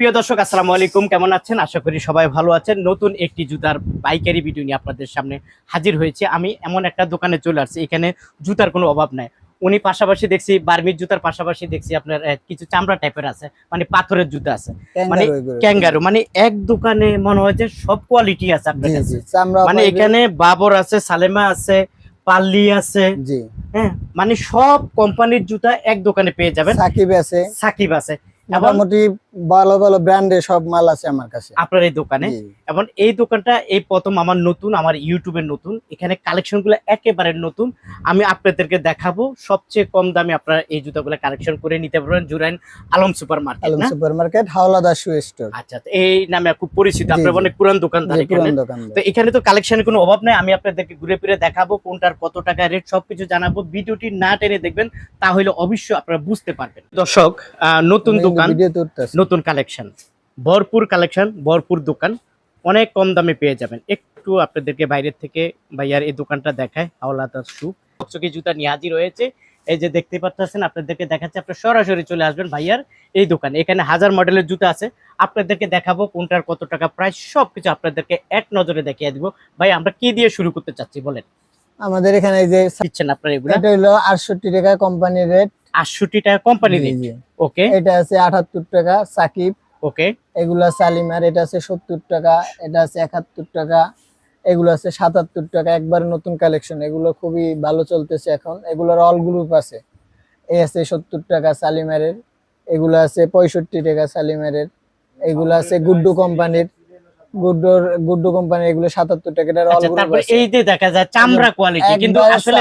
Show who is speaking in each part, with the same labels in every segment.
Speaker 1: প্রিয় দর্শক আসসালামু আলাইকুম। কেমন আছেন? আশা করি সবাই ভালো আছেন। নতুন একটি জুতার পাইকারি ভিডিও নিয়ে আপনাদের সামনে হাজির হয়েছে। আমি এমন একটা দোকানে চলে আসছি এখানে জুতার কোনো অভাব নাই। উনি পাশাপাশি দেখছি বার্মির জুতার পাশাপাশি দেখছি আপনার কিছু চামড়া টাইপের আছে মানে পাথরের জুতা আছে। মানে ক্যাঙ্গারু মানে এক দোকানে মনে হয় যে সব কোয়ালিটি আছে আপনার কাছে। মানে এখানে বাবর আছে সালেমা আছে পাল্লি আছে।
Speaker 2: জি।
Speaker 1: হ্যাঁ মানে সব কোম্পানির জুতা এক দোকানে পেয়ে যাবেন।
Speaker 2: সাকিব আছে।
Speaker 1: সাকিব আছে।
Speaker 2: মোটামুটি ভালো ভালো ব্র্যান্ডের সব মাল আছে আমার কাছে।
Speaker 1: আপনার এই দোকানে? এবং এই দোকানটা এই প্রথম আমার নতুন আমার ইউটিউবের নতুন। এখানে কালেকশনগুলো একেবারে নতুন। আমি আপনাদেরকে দেখাবো সবচেয়ে কম দামে আপনারা এই জুতাগুলো কালেকশন করে নিতে পারবেন Jurain Alam super market
Speaker 2: Alam super market Howlader shoe store
Speaker 1: আচ্ছা এই নামে খুব পরিচিত আপনার। অনেক পুরান দোকানদার
Speaker 2: পুরান দোকান।
Speaker 1: তো এখানে তো কালেকশনের কোনো অভাব নাই আমি আপনাদেরকে ঘুরে ফিরে দেখাবো কোনটার কত টাকা রেট সবকিছু জানাব। ভিডিওটি না টেনে দেখবেন তাহলে অবশ্যই আপনারা বুঝতে পারবেন। দর্শক নতুন দোকান নতুন কালেকশন। ভরপুর কালেকশন, ভরপুর দোকান। অনেক কম দামে পেয়ে যাবেন। একটু আপনাদেরকে বাইরের থেকে ভাইয়ার এই দোকানটা দেখায়, হাওলাদার শু চকচকে জুতা নিয়ে হাজির হয়েছে এই যে দেখতে পাচ্ছেন, আপনাদেরকে দেখাচ্ছে আপনার সরাসরি চলে আসবেন ভাইয়ার এই দোকানে। এখানে হাজার মডেলের জুতা আছে। আপনাদেরকে দেখাবো কোনটার কত টাকা প্রাইস, সবকিছু আপনাদেরকে এক নজরে দেখিয়ে দিব। ভাই, আমরা কি দিয়ে শুরু করতে চাচ্ছি, বলেন।
Speaker 2: আমাদের এখানে যে
Speaker 1: দিচ্ছেন আপনার এগুলো?
Speaker 2: এটা হলো আটষট্টি টাকা কোম্পানির রেট
Speaker 1: আটষট্টি টাকা কোম্পানি দিচ্ছে ওকে
Speaker 2: এটা আছে আটাত্তর টাকা সাকিব।
Speaker 1: ওকে
Speaker 2: এগুলা সালিমার এটা আছে সত্তর টাকা এটা আছে একাত্তর টাকা এগুলো আছে সাতাত্তর টাকা। একবার নতুন কালেকশন এগুলো খুবই ভালো চলতেছে এখন। এগুলোর অল গ্রুপ আছে। এই আছে সত্তর টাকা সালিমারের এগুলো আছে পঁয়ষট্টি টাকা সালিমারের এগুলো আছে গুড্ডু কোম্পানির গুড্ডুর গুড্ডো কোম্পানি এগুলো সাতাত্তর টাকা এটার অল
Speaker 1: আচ্ছা তারপরে এই যে দেখা যায় চামড়া কোয়ালিটি কিন্তু আসলে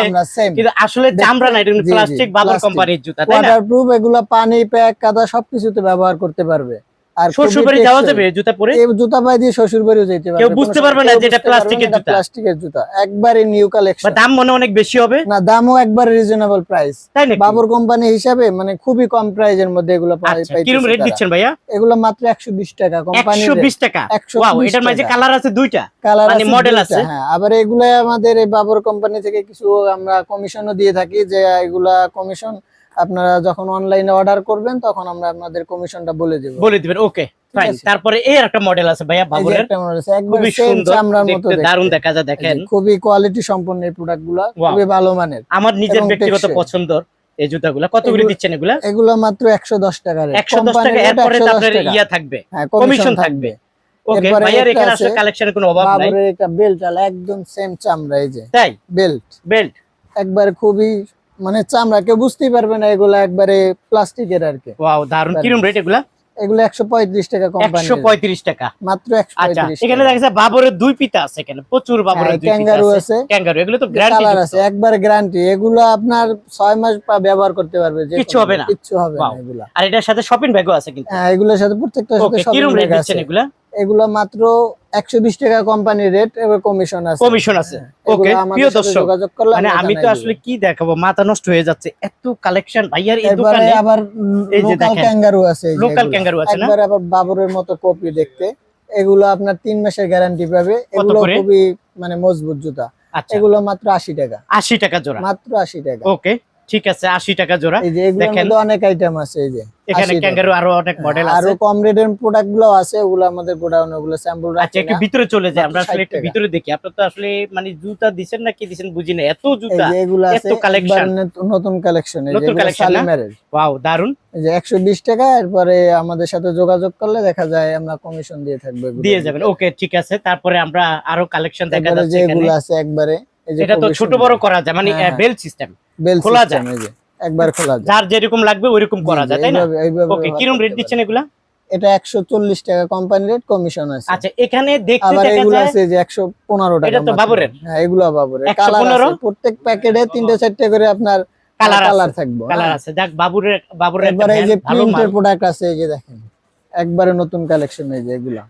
Speaker 1: কিন্তু আসলে চামড়া না এটা প্লাস্টিক বাবর কোম্পানির জুতা তাই না?
Speaker 2: ওয়াটারপ্রুফ এগুলো পানি প্যাক কাদা সবকিছুতে ব্যবহার করতে পারবে। আর
Speaker 1: শ্বশুর বাড়ি যাওয়া যাবে জুতা পরে?
Speaker 2: এই জুতা পাই দিয়ে শ্বশুর বাড়িও যেতে পারবে
Speaker 1: কেউ বুঝতে পারবে না যে এটা প্লাস্টিকের জুতা।
Speaker 2: প্লাস্টিকের জুতা। একবারে নিউ কালেকশন
Speaker 1: দাম মনে অনেক বেশি হবে?
Speaker 2: না দামও একবারে রিজনেবল প্রাইস বাবর কোম্পানি হিসাবে মানে খুবই কম প্রাইজের মধ্যে এগুলো পাই-
Speaker 1: আচ্ছা
Speaker 2: পাইতেছে
Speaker 1: রেট দিচ্ছেন ভাইয়া?
Speaker 2: এগুলো মাত্র 120 টাকা কোম্পানি
Speaker 1: একশো বিশ টাকা?
Speaker 2: 120
Speaker 1: ওয়াও এটার মাঝে
Speaker 2: টাকা।
Speaker 1: কালার আছে দুইটা?
Speaker 2: কালার
Speaker 1: মানে
Speaker 2: আছে
Speaker 1: আছে?
Speaker 2: হ্যাঁ। আবার এগুলো আমাদের এই বাবর কোম্পানি থেকে কিছু আমরা কমিশনও দিয়ে থাকি যে এগুলা কমিশন আপনারা যখন অনলাইনে অর্ডার করবেন তখন আমরা আপনাদের কমিশনটা বলে দেব।
Speaker 1: বলে দিবেন ওকে ফাইন তারপরে এই একটা মডেল আছে ভাইয়া
Speaker 2: একবার
Speaker 1: খুবই সুন্দর
Speaker 2: চামড়ার মতো।
Speaker 1: দারুণ দেখা যায় দেখেন।
Speaker 2: খুবই কোয়ালিটি সম্পন্ন এই
Speaker 1: প্রোডাক্টগুলা
Speaker 2: খুবই ভালো মানের।
Speaker 1: আমার নিজের ব্যক্তিগত। পছন্দর এই জুতাগুলা। কত করে দিচ্ছেন এগুলা?
Speaker 2: এগুলো মাত্র একশো দশ টাকা rate।
Speaker 1: একশো দশ
Speaker 2: Company
Speaker 1: টাকা
Speaker 2: rate
Speaker 1: এরপরে
Speaker 2: 110
Speaker 1: আপনার ইয়া থাকবে
Speaker 2: হ্যাঁ,
Speaker 1: কমিশন থাকবে। ওকে ভাইয়ার এখানে আসলে
Speaker 2: আছে,
Speaker 1: কালেকশনের কোনো অভাব নাই।
Speaker 2: বাবরের একটা বেল্ট আলা একদম সেম চামড়া এই যে।
Speaker 1: তাই?
Speaker 2: বেল্ট
Speaker 1: বেল্ট
Speaker 2: একবার খুবই মানে চামড়া কেউ বুঝতেই পারবে না এগুলো একবারে প্লাস্টিকের আর কি।
Speaker 1: ওয়াও দারুণ কিরম রেট এগুলা?
Speaker 2: এগুলো একশো পঁয়ত্রিশ টাকা কোম্পানি
Speaker 1: একশো পঁয়ত্রিশ টাকা।
Speaker 2: মাত্র একশো
Speaker 1: আচ্ছা
Speaker 2: পঁয়ত্রিশ
Speaker 1: এখানে দেখা যাচ্ছে বাবরের দুই পিতা আছে এখানে প্রচুর বাবরের
Speaker 2: হ্যাঁ,
Speaker 1: দুই পিতা
Speaker 2: ক্যাঙ্গারু
Speaker 1: আছে। ক্যাঙ্গারু এগুলো তো গ্যারান্টি
Speaker 2: আছে একবার গ্যারান্টি এগুলো আপনার ছয় মাস পা- ব্যবহার করতে পারবে যে কোনো-
Speaker 1: হবে না?
Speaker 2: কিচ্ছু হবে না. এগুলা।
Speaker 1: আর এটার সাথে শপিং ব্যাগও আছে কিন্তু।
Speaker 2: হ্যাঁ এগুলোর সাথে প্রত্যেকটার সাথে
Speaker 1: রেট
Speaker 2: bag আছে।
Speaker 1: এগুলা?
Speaker 2: এগুলো মাত্র একশো বিশ টাকা কোম্পানির রেট এবার কমিশন আছে।
Speaker 1: কমিশন আছে।
Speaker 2: হ্যাঁ,
Speaker 1: ওকে প্রিয় দর্শক মানে আমি তো আসলে কি দেখাবো মাথা নষ্ট হয়ে যাচ্ছে এত কালেকশন ভাইয়ার এই দোকানে
Speaker 2: আবার
Speaker 1: এই যে
Speaker 2: লোকাল
Speaker 1: দেখেন।
Speaker 2: ক্যাঙ্গারু আছে এই
Speaker 1: লোকাল ক্যাঙ্গারু আছে না?
Speaker 2: একবার আবার বাবরের মতো কপি দেখতে। এগুলো আপনার তিন মাসের গ্যারান্টি পাবে। এগুলো খুবই মানে মজবুত জুতা।
Speaker 1: আচ্ছা।
Speaker 2: এগুলো মাত্র আশি টাকা।
Speaker 1: আশি টাকা জোড়া।
Speaker 2: মাত্র আশি টাকা।
Speaker 1: ওকে ঠিক আছে আশি টাকা জোড়া। দেখেন।
Speaker 2: অনেক আইটেম আছে এই যে
Speaker 1: এখানে ক্যাঙ্গারু আরও অনেক মডেল
Speaker 2: আরও
Speaker 1: আছে।
Speaker 2: কম রেটের প্রোডাক্টগুলো আছে ওগুলো আমাদের গোডাউনে ওগুলো স্যাম্পল
Speaker 1: আচ্ছা
Speaker 2: রাখি
Speaker 1: একটু ভিতরে চলে যায় আমরা আসলে একটু ভিতরে দেখি। আপনার তো আসলে মানে জুতা দিছেন না কি দিছেন বুঝি না। এত জুতা
Speaker 2: যে এগুলো আছে
Speaker 1: এত
Speaker 2: নত- নতুন কালেকশন এই যে
Speaker 1: নতুন
Speaker 2: এগুলো
Speaker 1: collection না?
Speaker 2: সালিমারের
Speaker 1: ওয়াও দারুণ
Speaker 2: এই যে 120 টাকা এরপরে আমাদের সাথে যোগাযোগ করলে দেখা যায় আমরা কমিশন দিয়ে থাকব
Speaker 1: দিয়ে যাবেন। ওকে ঠিক আছে। তারপরে আমরা আরও কালেকশন দেখা যাচ্ছে এখানে।
Speaker 2: এগুলো আছে একবারে।
Speaker 1: এটা তো ছোট বড় করা যায় মানে
Speaker 2: হ্যাঁ, হ্যাঁ।
Speaker 1: বেল সিস্টেম খোলা
Speaker 2: system এই যে একবার খোলা যায়।
Speaker 1: যার যেরকম লাগবে ওইরকম করা যায় তাই না? ওকে রেট দিচ্ছেন এগুলা?
Speaker 2: এটা 140 টাকা কোম্পানি রেট কমিশন আছে।
Speaker 1: আচ্ছা এখানে দেখতে দেখা
Speaker 2: এগুলো
Speaker 1: যায়
Speaker 2: আছে যে 115 টাকা
Speaker 1: এটা তো। বাবরের?
Speaker 2: হ্যাঁ এগুলো বাবরের।
Speaker 1: 115
Speaker 2: কালার আছে। প্রত্যেক প্যাকেটে তিনটে চারটে করে আপনার
Speaker 1: কালার
Speaker 2: কালার থাকবে।
Speaker 1: কালার
Speaker 2: হ্যাঁ।
Speaker 1: আছে। দেখ বাবুরের বাবুরের একটা
Speaker 2: একবারে এই যে প্রিন্টের প্রোডাক্ট আছে এই যে দেখেন। একবারে নতুন কালেকশন এই যে এগুলা.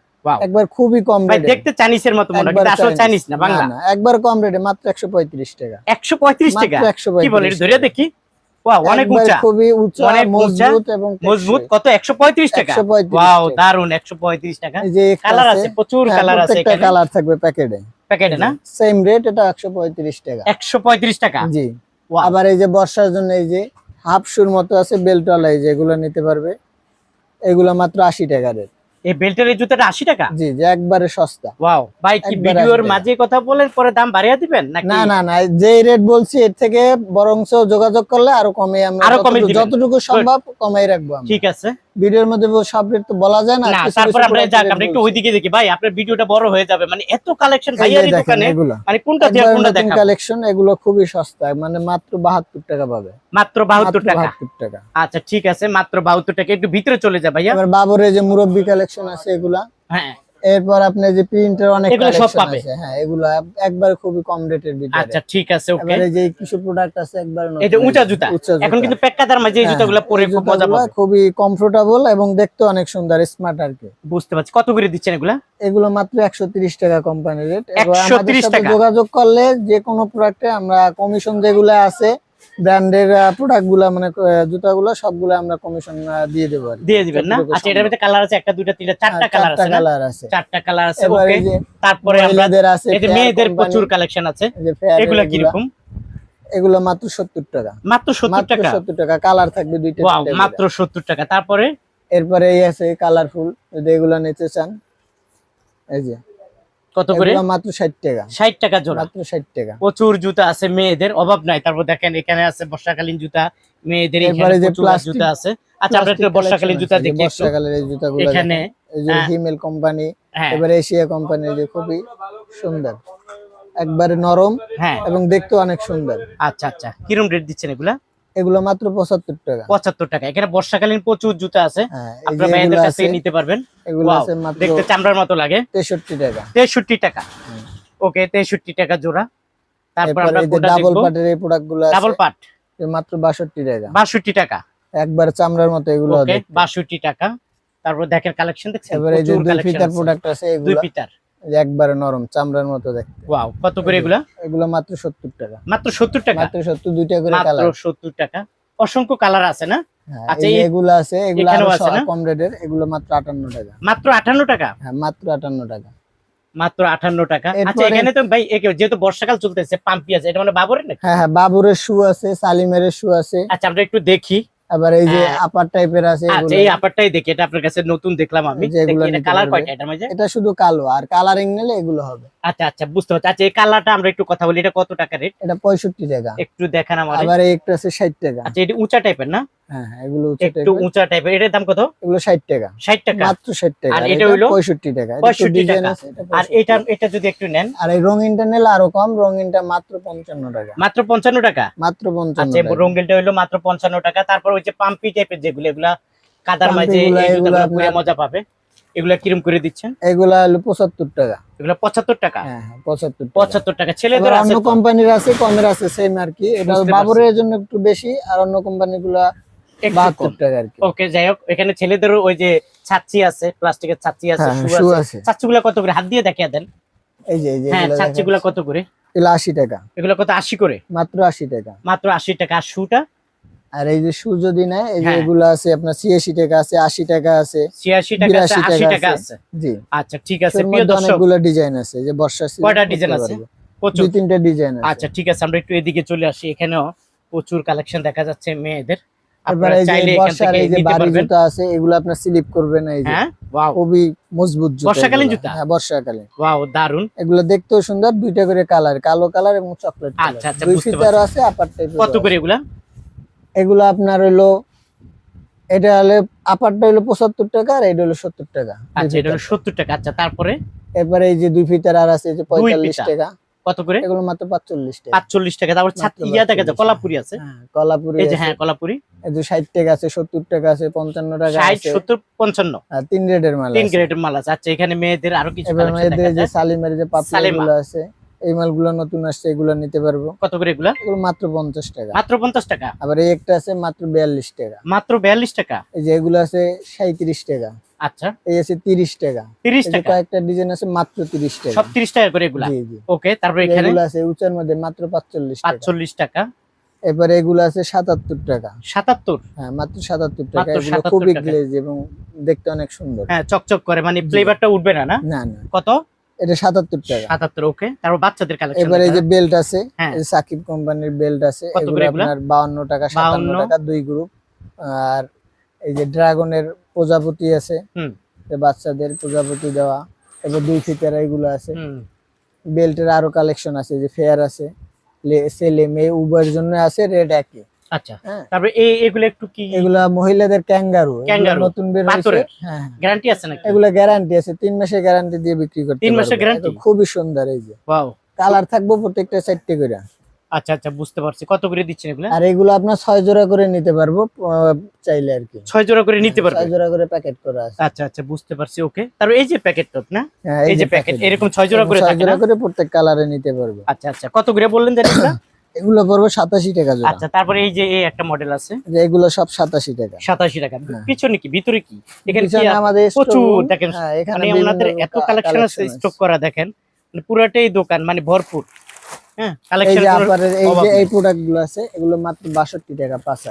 Speaker 2: একবার খুবই কম
Speaker 1: ভাই
Speaker 2: রেটে
Speaker 1: দেখতে চাইনিজের মতো মনে হয় আসলে চাইনিজ। না বাংলা।
Speaker 2: না, না, একবার কম রেটে মাত্র 135 টাকা।
Speaker 1: একশো পঁয়ত্রিশ টাকা? কি বলে ধরে দেখি? ওয়াও অনেক উঁচা।
Speaker 2: খুবই উঁচা মজবুত এবং
Speaker 1: মজবুত কত? একশো পঁয়ত্রিশ টাকা? ওয়াও দারুণ একশো পঁয়ত্রিশ টাকা।
Speaker 2: এই যে একটা
Speaker 1: কালার আছে। প্রচুর
Speaker 2: হ্যাঁ,
Speaker 1: কালার আছে এখানে।
Speaker 2: কালার থাকবে প্যাকেটে
Speaker 1: প্যাকেটে না?
Speaker 2: সেম রেট এটা 135 টাকা।
Speaker 1: একশো পঁয়ত্রিশ টাকা?
Speaker 2: জি। আবার এই যে বর্ষার জন্য এই যে হাফ শুর মতো আছে বেল্টওয়ালা এই যে এগুলো নিতে পারবে। এগুলো মাত্র আশি টাকা রেট
Speaker 1: এই বেল্টের এই জুতাটা আশি টাকা?
Speaker 2: জি যে একবারে সস্তা।
Speaker 1: ওয়াও ভাই কি ভিডিওর মাঝে কথা বলেন পরে দাম বাড়িয়ে দিবেন নাকি?
Speaker 2: না না না যে রেট বলছি এর থেকে বরংস যোগাযোগ করলে আরও কমে আমরা যতটুকু- সম্ভব কমাই রাখব
Speaker 1: ঠিক আছে।
Speaker 2: ভিডিওর মধ্যে সব রেট তো বলা যায় না
Speaker 1: তারপর
Speaker 2: আপনি
Speaker 1: যাক আপনি একটু ওইদিকে দেখি। ভাই আপনার ভিডিওটা বড় হয়ে যাবে। মানে এত কালেকশন
Speaker 2: ভাইয়ারি
Speaker 1: দোকানে মানে কোনটা দিয়ে কোনটা দেখা
Speaker 2: কালেকশন এগুলো খুবই সস্তা মানে মাত্র বাহাত্তর টাকা পাবে।
Speaker 1: মাত্র বাহাত্তর
Speaker 2: মাত্র
Speaker 1: টাকা?
Speaker 2: 72 টাকা।
Speaker 1: আচ্ছা ঠিক আছে মাত্র বাহাত্তর টাকা। একটু ভিতরে চলে যা ভাইয়া।
Speaker 2: এবার বাবরের যে মুরব্বি কালেকশন আছে এগুলা
Speaker 1: হ্যাঁ।
Speaker 2: এরপর আপনি যে প্রিন্টের অনেক
Speaker 1: এগুলো সব
Speaker 2: কালেকশন
Speaker 1: পাবে।
Speaker 2: আছে হ্যাঁ এগুলো একবার খুবই কম রেটের ভিতরে
Speaker 1: আচ্ছা ঠিক আছে ওকে
Speaker 2: এবারে যে কিছু প্রোডাক্ট আছে একবার
Speaker 1: এটা উঁচা জুতা এখন কিন্তু পেক্কাদার মাঝে এই
Speaker 2: হ্যাঁ,
Speaker 1: জুতাগুলো পরে খুব মজা পাবে।
Speaker 2: খুবই কমফোর্টেবল এবং দেখতে অনেক সুন্দর স্মার্ট আর কি।
Speaker 1: বুঝতে পারছি। কত করে দিচ্ছেন এগুলা?
Speaker 2: এগুলো মাত্র একশো তিরিশ টাকা কোম্পানি রেট
Speaker 1: 130 টাকা?
Speaker 2: যোগাযোগ করলে যে কোনো প্রোডাক্টে আমরা কমিশন যেগুলো আছে ব্র্যান্ডের প্রোডাক্টগুলা মানে জুতা গুলো সবগুলো আমরা কমিশন দিয়ে দেব আর
Speaker 1: দিয়ে দিবেন না? আচ্ছা এটার ভিতরে কালার আছে একটা দুইটা তিনটা চারটা
Speaker 2: হ্যাঁ,
Speaker 1: কালার
Speaker 2: চারটা
Speaker 1: আছে না?
Speaker 2: কালার আছে।
Speaker 1: চারটা কালার আছে ওকে তারপরে আমরা
Speaker 2: মহিলাদের আছে
Speaker 1: এই যে মেয়েদের প্রচুর কালেকশন আছে। এগুলা
Speaker 2: এগুলা-
Speaker 1: কীরকম?
Speaker 2: এগুলো মাত্র সত্তর টাকা।
Speaker 1: মাত্র সত্তর
Speaker 2: মাত্র
Speaker 1: টাকা?
Speaker 2: সত্তর টাকা। কালার থাকবে দুইটা
Speaker 1: ওয়াও মাত্র সত্তর টাকা। তারপরে?
Speaker 2: এরপরে এই আছে কালারফুল যদি এগুলো নিতে চান। এই যে
Speaker 1: কত করে?
Speaker 2: মাত্র ষাট টাকা।
Speaker 1: ষাট টাকা জোড়া।
Speaker 2: মাত্র ষাট টাকা।
Speaker 1: প্রচুর জুতা আছে মেয়েদের অভাব নাই। তারপর দেখেন এখানে আছে বর্ষাকালীন জুতা মেয়েদের এখানে জুতা আছে। আচ্ছা আমরা একটু বর্ষাকালীন
Speaker 2: collection
Speaker 1: জুতা দেখি
Speaker 2: বর্ষাকালের এই জুতাগুলো
Speaker 1: এখানে
Speaker 2: দেখেন। এই যে
Speaker 1: হ্যাঁ।
Speaker 2: হিমেল কোম্পানি
Speaker 1: হ্যাঁ।
Speaker 2: এবারে এশিয়া কোম্পানির যে খুবই সুন্দর। একবারে নরম
Speaker 1: হ্যাঁ।
Speaker 2: এবং দেখতে অনেক সুন্দর।
Speaker 1: আচ্ছা আচ্ছা। কিরম রেট দিচ্ছেন এগুলা?
Speaker 2: এগুলো মাত্র পঁচাত্তর টাকা।
Speaker 1: পঁচাত্তর টাকা। এখানে বর্ষাকালীন প্রচুর জুতা আছে।
Speaker 2: হ্যাঁ
Speaker 1: আপনার ভাইয়াদের কাছ নিতে পারবেন।
Speaker 2: এগুলো আছে
Speaker 1: দেখতে চামড়ার মতো লাগে।
Speaker 2: তেষট্টি টাকা।
Speaker 1: তেষট্টি টাকা। ওকে তেষট্টি টাকা জোড়া। তারপর আমরা
Speaker 2: ডাবল পাটের এই
Speaker 1: ডাবল পাট
Speaker 2: মাত্র টাকা। একবার চামড়ার মতো এগুলো
Speaker 1: ওকে টাকা। তারপর দেখেন কালেকশন দেখছেন?
Speaker 2: এবারে যে দুই ফিটার প্রোডাক্ট আছে। এগুলো। যে একবারে নরম চামড়ার মতো দেখতে।
Speaker 1: ওয়াও কত করে এগুলা?
Speaker 2: এগুলো মাত্র সত্তর টাকা।
Speaker 1: মাত্র সত্তর টাকা?
Speaker 2: মাত্র সত্তর দুইটা করে কালার
Speaker 1: মাত্র
Speaker 2: কালার
Speaker 1: সত্তর টাকা। অসংখ্য কালার আছে না?
Speaker 2: হ্যাঁ,
Speaker 1: আচ্ছা,
Speaker 2: এই এগুলো আছে এগুলো
Speaker 1: আছে না?
Speaker 2: কম রেটের এগুলো মাত্র আটান্ন টাকা।
Speaker 1: মাত্র আটান্ন টাকা?
Speaker 2: হ্যাঁ মাত্র আটান্ন টাকা।
Speaker 1: মাত্র আটান্ন টাকা। আচ্ছা এখানে তো ভাই যেহেতু বর্ষাকাল চলতেছে পাম্পি আছে এটা মানে বাবরের নাকি?
Speaker 2: হ্যাঁ হ্যাঁ বাবুরের শু আছে সালিমের শু আছে।
Speaker 1: আচ্ছা আমরা একটু দেখি।
Speaker 2: আবার এই যে
Speaker 1: হ্যাঁ।
Speaker 2: আপার টাইপের আছে
Speaker 1: আচ্ছা এই আপারটাই দেখি এটা আপনার কাছে নতুন দেখলাম আমি।
Speaker 2: যে
Speaker 1: এটা কালার কয়টা? এটার মাঝে
Speaker 2: এটা শুধু কালো আর কালারিং নিলে এগুলো হবে।
Speaker 1: আচ্ছা আচ্ছা বুঝতে পারছি। আচ্ছা এই কালারটা আমরা একটু কথা বলি। এটা কত টাকা রেট?
Speaker 2: এটা পঁয়ষট্টি টাকা।
Speaker 1: একটু দেখান আমার
Speaker 2: আবার একটা আছে ষাট টাকা।
Speaker 1: আচ্ছা এটা উঁচা টাইপের না?
Speaker 2: হ্যাঁ হ্যাঁ এগুলো উঁচু
Speaker 1: একটু
Speaker 2: টাইপের
Speaker 1: উঁচা টাইপের এটার দাম কত?
Speaker 2: এগুলো টাকা।
Speaker 1: ষাট টাকা।
Speaker 2: মাত্র ষাট টাকা।
Speaker 1: আর
Speaker 2: আর
Speaker 1: এটা
Speaker 2: টাকা।
Speaker 1: 65 টাকা। আর এটা এটা যদি একটু নেন?
Speaker 2: আর এই রঙিনটা নিলে আরও কম রঙিনটা মাত্র পঞ্চান্ন টাকা।
Speaker 1: মাত্র পঞ্চান্ন টাকা?
Speaker 2: মাত্র
Speaker 1: আচ্ছা মাত্র পঞ্চান্ন টাকা। তারপর ওই যে পাম্পি টাইপের যেগুলো এগুলা কাদার মাঝে এই জুতাগুলো মজা পাবে। এগুলা কিরম করে দিচ্ছেন?
Speaker 2: এগুলা হলো পঁচাত্তর টাকা।
Speaker 1: এগুলা পঁচাত্তর টাকা?
Speaker 2: হ্যাঁ হ্যাঁ পঁচাত্তর
Speaker 1: পঁচাত্তর টাকা। ছেলেদের
Speaker 2: অন্য কোম্পানির আছে কমের আছে সেম আর কি। এটা বাবরের জন্য একটু বেশি আর অন্য কোম্পানি গুলা বাহাত্তর টাকা আর কি।
Speaker 1: ওকে যাই হোক এখানে ছেলেদেরও ওই যে ছাচ্চি আছে প্লাস্টিকের ছাচ্চি আছে
Speaker 2: হ্যাঁ,
Speaker 1: শু আছে। কত করে? হাত দিয়ে দেখিয়ে দেন।
Speaker 2: এই যে এই যে
Speaker 1: হ্যাঁ
Speaker 2: এগুলা
Speaker 1: ছাচ্চি
Speaker 2: দেখেন।
Speaker 1: গুলা কত করে?
Speaker 2: এগুলো আশি টাকা।
Speaker 1: এগুলো কত? আশি করে?
Speaker 2: মাত্র আশি টাকা।
Speaker 1: মাত্র আশি টাকা। আর শুটা?
Speaker 2: আর এই যে শু যদি নেয় এই যে
Speaker 1: হ্যাঁ।
Speaker 2: এগুলো আছে আপনার ছিয়াশি টাকা আছে আশি টাকা আছে
Speaker 1: ছিয়াশি টাকা আছে
Speaker 2: 82
Speaker 1: আশি
Speaker 2: টাকা
Speaker 1: টাকা
Speaker 2: আছে। জি।
Speaker 1: আচ্ছা ঠিক আছে প্রিয় দর্শক।
Speaker 2: অনেকগুলো ডিজাইন আছে যে বর্ষা
Speaker 1: কয়টা ডিজাইন আছে? প্রচুর।
Speaker 2: দুই তিনটা ডিজাইন আছে।
Speaker 1: আচ্ছা ঠিক আছে আমরা একটু এদিকে চলে আসি এখানেও প্রচুর কালেকশন দেখা যাচ্ছে মেয়েদের। আপনারা
Speaker 2: এই যে
Speaker 1: চাইলে এখান থেকে
Speaker 2: এই যে
Speaker 1: নিতে পারবেন।
Speaker 2: জুতা আছে এগুলো আপনার স্লিপ করবে না এই যে।
Speaker 1: হ্যাঁ? ওয়াও
Speaker 2: খুবই মজবুত জুতা
Speaker 1: বর্ষাকালীন। জুতা?
Speaker 2: হ্যাঁ বর্ষাকালীন
Speaker 1: ওয়াও দারুণ
Speaker 2: এগুলো দেখতেও সুন্দর দুইটা করে কালার কালো কালার এবং চকলেট
Speaker 1: আচ্ছা, আচ্ছা, বুঝতে
Speaker 2: ফিতার আছে আপার টাইপের
Speaker 1: কত করে এগুলা?
Speaker 2: এগুলো আপনার হইল এটা হলে আপারটা হলো পঁচাত্তর টাকা আর এটা হলো সত্তর টাকা।
Speaker 1: আচ্ছা এটা হলো সত্তর টাকা। আচ্ছা তারপরে?
Speaker 2: এরপরে এই যে দুই ফিতার আর আছে যে পঁয়তাল্লিশ টাকা।
Speaker 1: কত করে?
Speaker 2: এগুলো মাত্র টাকা।
Speaker 1: পাঁচচল্লিশ টাকা। তারপর ইয়া দেখা যায়
Speaker 2: 45
Speaker 1: কলাপুরি আছে।
Speaker 2: হ্যাঁ, কলাপুরি
Speaker 1: এই যে হ্যাঁ কলাপুরি।
Speaker 2: এই যে ষাট টাকা আছে সত্তর টাকা আছে পঞ্চান্ন টাকা
Speaker 1: ষাট
Speaker 2: আছে।
Speaker 1: সত্তর পঞ্চান্ন।
Speaker 2: আর তিন মাল
Speaker 1: তিন গ্রেডের মাল আছে। আচ্ছা এখানে মেয়েদের আরও কিছু
Speaker 2: মেয়েদের যে। সালিমের যে গুলো আছে। এই মালগুলো নতুন আসছে এগুলো নিতে পারব।
Speaker 1: কত করে এগুলা?
Speaker 2: এগুলো মাত্র পঞ্চাশ টাকা।
Speaker 1: মাত্র পঞ্চাশ টাকা?
Speaker 2: আবার এই একটা আছে মাত্র বিয়াল্লিশ টাকা।
Speaker 1: মাত্র বিয়াল্লিশ টাকা?
Speaker 2: এই যে এগুলো আছে সাঁত্রিশ টাকা।
Speaker 1: আচ্ছা।
Speaker 2: এই আছে তিরিশ টাকা।
Speaker 1: তিরিশ
Speaker 2: এই যে
Speaker 1: টাকা?
Speaker 2: কয়েকটা ডিজাইন আছে মাত্র তিরিশ টাকা।
Speaker 1: সব তিরিশ টাকা করে এগুলা?
Speaker 2: জি জি।
Speaker 1: ওকে তারপর এখানে?
Speaker 2: এগুলো আছে উঁচার মধ্যে মাত্র টাকা। এবারে এগুলো আছে সাতাত্তর টাকা।
Speaker 1: সাতাত্তর?
Speaker 2: হ্যাঁ মাত্র সাতাত্তর টাকা।
Speaker 1: মাত্র
Speaker 2: এগুলো খুবই। গ্লেজ এবং দেখতে অনেক সুন্দর।
Speaker 1: হ্যাঁ চকচক করে মানে ফ্লেভারটা উঠবে না? না
Speaker 2: না।
Speaker 1: কত?
Speaker 2: এটা সাতাত্তর টাকা।
Speaker 1: সাতাত্তর ওকে তারপর বাচ্চাদের কালেকশন
Speaker 2: এবারে এই যে বেল্ট আছে
Speaker 1: হ্যাঁ।
Speaker 2: সাকিব কোম্পানির বেল্ট আছে এগুলো আপনার বাউন্ন টাকা সাতান্ন টাকা দুই গ্রুপ আর এই যে ড্রাগনের প্রজাপতি আছে
Speaker 1: হুম।
Speaker 2: বাচ্চাদের প্রজাপতি দেওয়া। এবার দুই ফিতের এগুলো আছে। বেল্টের আরও কালেকশন আছে যে ফেয়ার আছে। ছেলে মেয়ে উভয়ের জন্য আছে রেড একই।
Speaker 1: আচ্ছা।
Speaker 2: হ্যাঁ।
Speaker 1: তারপরে এই এগুলো একটু কি?
Speaker 2: এগুলা মহিলাদের ক্যাঙ্গারু
Speaker 1: Kangaroo,
Speaker 2: নতুন বের হয়েছে হ্যাঁ
Speaker 1: গ্যারান্টি আছে নাকি?
Speaker 2: এগুলা গ্যারান্টি আছে। তিন মাসের গ্যারান্টি দিয়ে বিক্রি করতে
Speaker 1: মাসের।
Speaker 2: খুবই সুন্দর এই যে।
Speaker 1: ওয়াও
Speaker 2: কালার থাকব প্রত্যেকটা চারটে করে।
Speaker 1: আচ্ছা আচ্ছা বুঝতে পারছি। কত করে দিচ্ছেন এগুলো?
Speaker 2: আর এগুলো আপনার ছয় জোড়া করে নিতে পারব চাইলে আর কি।
Speaker 1: ছয় জোড়া করে নিতে পারবে?
Speaker 2: ছয় জোড়া করে প্যাকেট করা আছে।
Speaker 1: আচ্ছা আচ্ছা বুঝতে পারছি ওকে তারপর এই যে প্যাকেট টপ না?
Speaker 2: হ্যাঁ,
Speaker 1: এই যে প্যাকেট এরকম ছয় জোড়া করে থাকে
Speaker 2: জোড়া করে প্রত্যেক কালারে নিতে পারব।
Speaker 1: আচ্ছা আচ্ছা কত করে বললেন জানেন এগুলা?
Speaker 2: পড়বে সাতাশি টাকা
Speaker 1: আচ্ছা তারপরে এই যে এই একটা মডেল আছে?
Speaker 2: যে এগুলো সব সাতাশি টাকা।
Speaker 1: সাতাশি টাকা।
Speaker 2: হ্যাঁ।
Speaker 1: পিছনে কি? ভিতরে কি? এখানে
Speaker 2: আমাদের
Speaker 1: প্রচুর দেখেন,
Speaker 2: হ্যাঁ, এখানে
Speaker 1: মানে এত কালেকশন আছে স্টক করা দেখেন। মানে পুরাটাই দোকান মানে ভরপুর। হ্যাঁ কালেকশন
Speaker 2: এই যে এই প্রোডাক্টগুলো আছে এগুলো মাত্র বাষট্টি টাকা পাঁচ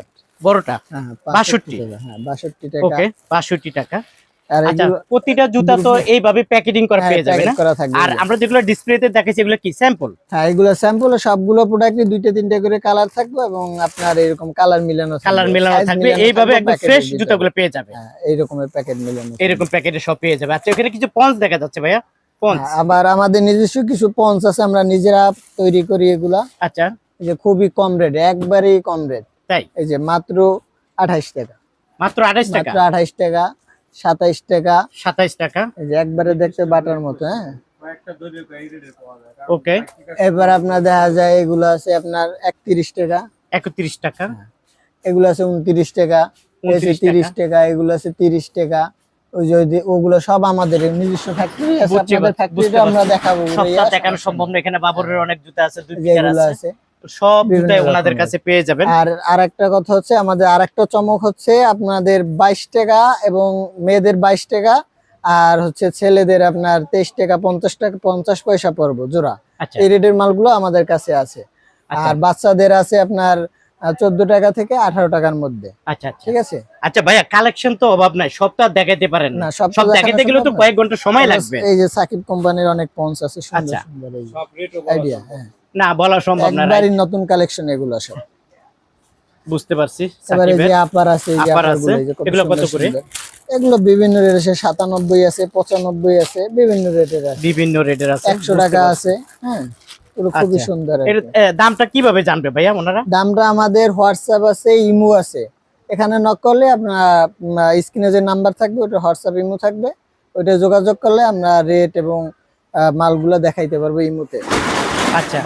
Speaker 1: বড়টা?
Speaker 2: হ্যাঁ
Speaker 1: 62
Speaker 2: টাকা হ্যাঁ বাষট্টি টাকা।
Speaker 1: বাষট্টি টাকা। আচ্ছা প্রতিটা জুতা তো এইভাবে প্যাকেটিং করা
Speaker 2: হ্যাঁ,
Speaker 1: পেয়ে যাবে না?
Speaker 2: থাকবে।
Speaker 1: আর আমরা যেগুলো ডিসপ্লেতে দেখেছি এগুলো কি? স্যাম্পল
Speaker 2: হ্যাঁ এগুলো স্যাম্পল সবগুলো প্রোডাক্টে দুইটা তিনটা করে কালার থাকবে এবং আপনার এরকম কালার মিলানো
Speaker 1: কালার মেলানো থাকবে এইভাবে একদম ফ্রেশ জুতাগুলো পেয়ে যাবে।
Speaker 2: এইরকমের প্যাকেট মিলানো
Speaker 1: এরকম প্যাকেটে সব পেয়ে যাবে। আচ্ছা এখানে কিছু পঞ্চ দেখা যাচ্ছে ভাইয়া? পঞ্চ
Speaker 2: হ্যাঁ, আবার আমাদের নিজস্ব কিছু পঞ্চ আছে আমরা নিজেরা তৈরি করি এগুলা।
Speaker 1: আচ্ছা।
Speaker 2: যে খুবই কম রেট একবারেই কম রেট
Speaker 1: তাই?
Speaker 2: এই যে মাত্র আঠাইশ টাকা।
Speaker 1: মাত্র আঠাশ টাকা?
Speaker 2: মাত্র আঠাইশ টাকা। সাতাইশ টাকা।
Speaker 1: সাতাইশ টাকা।
Speaker 2: এই যে একবারে দেখতে বাটার মতো হ্যাঁ?
Speaker 1: ওকে
Speaker 2: এবার আপনার দেখা যায় এগুলো আছে আপনার একত্রিশ টাকা।
Speaker 1: একত্রিশ টাকা।
Speaker 2: এগুলো আছে উনত্রিশ টাকা এসে
Speaker 1: 29
Speaker 2: তিরিশ টাকা। এগুলো আছে তিরিশ টাকা। ওই যে ওগুলো সব আমাদের নিজস্ব ফ্যাক্টরি আছে আপনাদের ফ্যাক্টরিটা আমরা দেখাবো
Speaker 1: সবটা দেখানো সম্ভব না এখানে বাবরের অনেক জুতা দুই আছে। সব জুতাই ওনাদের কাছে পেয়ে যাবেন।
Speaker 2: আর আরেকটা কথা হচ্ছে আমাদের আরেকটা চমক হচ্ছে আপনাদের বাইশ টাকা এবং মেয়েদের বাইশ টাকা আর হচ্ছে ছেলেদের আপনার তেইশ টাকা পঞ্চাশ টাকা পঞ্চাশ পয়সা পড়ব জোড়া।
Speaker 1: আচ্ছা।
Speaker 2: এই রেটের মালগুলো আমাদের কাছে আছে।
Speaker 1: আচ্ছা।
Speaker 2: আর বাচ্চাদের আছে আপনার চোদ্দ টাকা থেকে আঠারো টাকার মধ্যে।
Speaker 1: আচ্ছা আচ্ছা।
Speaker 2: ঠিক আছে?
Speaker 1: আচ্ছা ভাইয়া কালেকশন তো অভাব নাই সব তো পারেন না।
Speaker 2: না সব
Speaker 1: সব গেলে তো কয়েক ঘণ্টা সময় লাগবে।
Speaker 2: এই যে সাকিব কোম্পানির অনেক পঞ্চ আছে সুন্দর। সুন্দর আইডিয়া হ্যাঁ।
Speaker 1: না বলা সম্ভব না
Speaker 2: একবারই নতুন কালেকশন এগুলো সব
Speaker 1: বুঝতে পারছি
Speaker 2: এবারে। যে আপার আছে এই যে
Speaker 1: আপার আছে,
Speaker 2: এই যে কত
Speaker 1: এগুলো কত করে?
Speaker 2: এগুলো বিভিন্ন রেট আছে সাতানব্বই আছে পঁচানব্বই আছে বিভিন্ন রেটের আছে।
Speaker 1: বিভিন্ন রেটের আছে
Speaker 2: একশো
Speaker 1: বুঝতে
Speaker 2: টাকা আছে হ্যাঁ খুবই
Speaker 1: আচ্ছা।
Speaker 2: সুন্দর
Speaker 1: এর দামটা কীভাবে জানবে ভাইয়া ওনারা?
Speaker 2: দামটা আমাদের হোয়াটসঅ্যাপ আছে ইমো আছে। এখানে নক করলে আপনার স্ক্রিনে যে নাম্বার থাকবে ওটা হোয়াটসঅ্যাপ ইমো থাকবে। ওইটা যোগাযোগ করলে আমরা রেট এবং মালগুলো দেখাইতে পারব ইমোতে।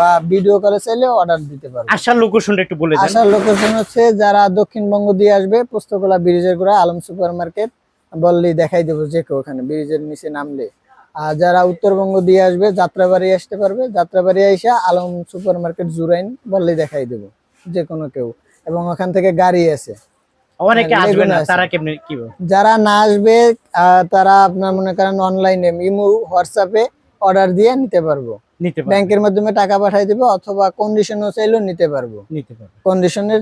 Speaker 2: বা ভিডিও কলে চাইলে অর্ডার দিতে পারব
Speaker 1: আসার লোকেশনটা একটু বলে
Speaker 2: আসার লোকেশন হচ্ছে যারা দক্ষিণবঙ্গ দিয়ে আসবে পুস্তকলা ব্রিজের গোড়া আলম সুপার মার্কেট বললেই দেখাই দেবো যে কেউ ওখানে ব্রিজের নিচে নামলে। আর যারা উত্তরবঙ্গ দিয়ে আসবে যাত্রাবাড়ি আসতে পারবে যাত্রাবাড়ি আইসা আলম সুপার মার্কেট জুরাইন বললেই দেখাই দেবো যে কোনো কেউ। এবং ওখান থেকে গাড়ি আছে।
Speaker 1: অনেকে
Speaker 2: হ্যাঁ,
Speaker 1: আসবে না তারা কেমনি কি
Speaker 2: যারা না আসবে তারা আপনার মনে করেন অনলাইনে ইমো হোয়াটসঅ্যাপে অর্ডার দিয়ে নিতে পারব।
Speaker 1: নিতে পারবে।
Speaker 2: ব্যাংকের মাধ্যমে টাকা পাঠাই দেবো অথবা কন্ডিশনও চাইলেও নিতে পারব।
Speaker 1: নিতে পারবে।
Speaker 2: কন্ডিশনের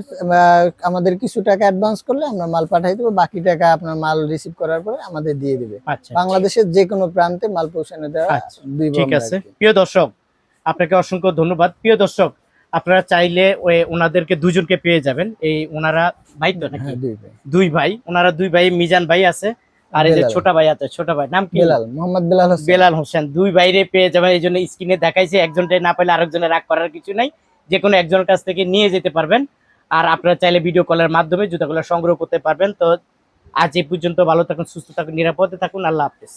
Speaker 2: আমাদের কিছু টাকা অ্যাডভান্স করলে আমরা মাল পাঠাই দেবো বাকি টাকা আপনার মাল রিসিভ করার পরে আমাদের দিয়ে দিবে।
Speaker 1: আচ্ছা।
Speaker 2: বাংলাদেশের যে কোনো প্রান্তে মাল পৌঁছানো দেওয়া
Speaker 1: আচ্ছা, ঠিক আছে। প্রিয় দর্শক আপনাকে অসংখ্য ধন্যবাদ। প্রিয় দর্শক আপনারা চাইলে ওই ওনাদেরকে দুজনকে পেয়ে যাবেন। এই ওনারা ভাই তো নাকি?
Speaker 2: হ্যাঁ। দুই ভাই।
Speaker 1: ওনারা দুই ভাই মিজান ভাই আছে। আর এই যে ছোট ভাই আছে ছোট ভাই নাম কি?
Speaker 2: বেলাল মোহাম্মদ বেলাল হোসেন।
Speaker 1: বেলাল হোসেন। দুই বাইরে পেয়ে যাবেন এই জন্য স্ক্রিনে দেখাইছে একজনটাই না পেলে আরেকজনের রাগ করার কিছু নাই। যে কোনো একজনের কাছ থেকে নিয়ে যেতে পারবেন। আর আপনারা চাইলে ভিডিও কলের মাধ্যমে জুতাগুলো সংগ্রহ করতে পারবেন। তো আজ এই পর্যন্ত ভালো থাকুন সুস্থ থাকুন নিরাপদে থাকুন। আল্লাহ হাফেজ।